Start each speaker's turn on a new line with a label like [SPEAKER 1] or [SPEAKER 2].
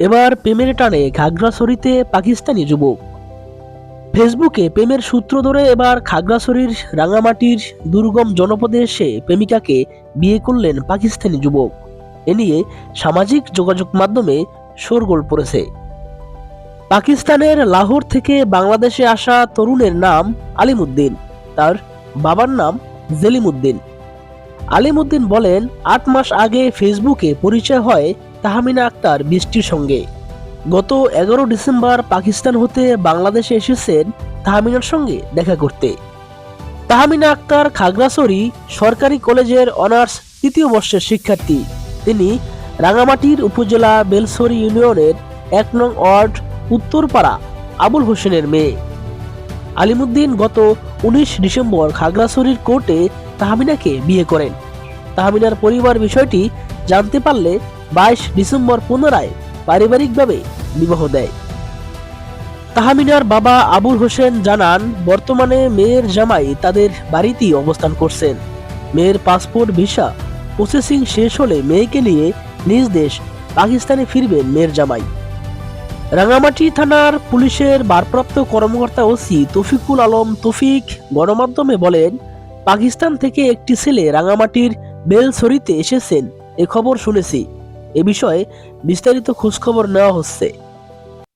[SPEAKER 1] এবার প্রেমের টানে খাগড়াছড়িতে পাকিস্তানি যুবক। ফেসবুকে প্রেমের সূত্র ধরে এবার খাগড়াছড়ির রাঙামাটির দুর্গম জনপদে এসে প্রেমিকাকে বিয়ে করলেন পাকিস্তানি যুবক। এ নিয়ে সামাজিক যোগাযোগ মাধ্যমে শোরগোল পড়েছে। পাকিস্তানের লাহোর থেকে বাংলাদেশে আসা তরুণের নাম আলিমুদ্দিন। তার বাবার নাম জেলিমুদ্দিন। আলিমুদ্দিন বলেন, আট মাস আগে ফেসবুকে পরিচয় হয় তাহমিনা আক্তার বৃষ্টির সঙ্গে। গত এগারো ডিসেম্বর পাকিস্তান হতে বাংলাদেশে এসেছেন তাহমিনার সঙ্গে দেখা করতে। তাহমিনা আক্তার খাগড়াছড়ি সরকারি কলেজের অনার্স তৃতীয় বর্ষের শিক্ষার্থী। তিনি রাঙামাটির উপজেলা বেলসরি ইউনিয়নের এক নং ওয়ার্ড, উত্তরপাড়া আবুল হোসেনের মেয়ে। আলিমুদ্দিন গত উনিশ ডিসেম্বর খাগড়াছড়ির কোর্টে তাহমিনাকে বিয়ে করেন। তাহমিনার পরিবার বিষয়টি জানতে পারলে বাইশ ডিসেম্বর পুনরায় পারিবারিকভাবে বিবাহ দেয়। তাহমিনার বাবা আবুল হোসেন জানান, বর্তমানে মেয়ের জামাই তাদের বাড়িতেই অবস্থান করছেন। মেয়ের পাসপোর্ট, ভিসা, প্রসেসিং শেষ হলে মেয়েকে নিয়ে নিজ দেশ পাকিস্তানে ফিরবেন মেয়ের জামাই। রাঙামাটি থানার পুলিশের ভারপ্রাপ্ত কর্মকর্তা ওসি তফিকুল আলম তফিক গণমাধ্যমে বলেন পাকিস্তান থেকে একটি ছেলে রাঙামাটির বেলসরিতে এসেছেন, এ খবর শুনেছি। এ বিষয়ে বিস্তারিত খোঁজখবর নেওয়া হচ্ছে।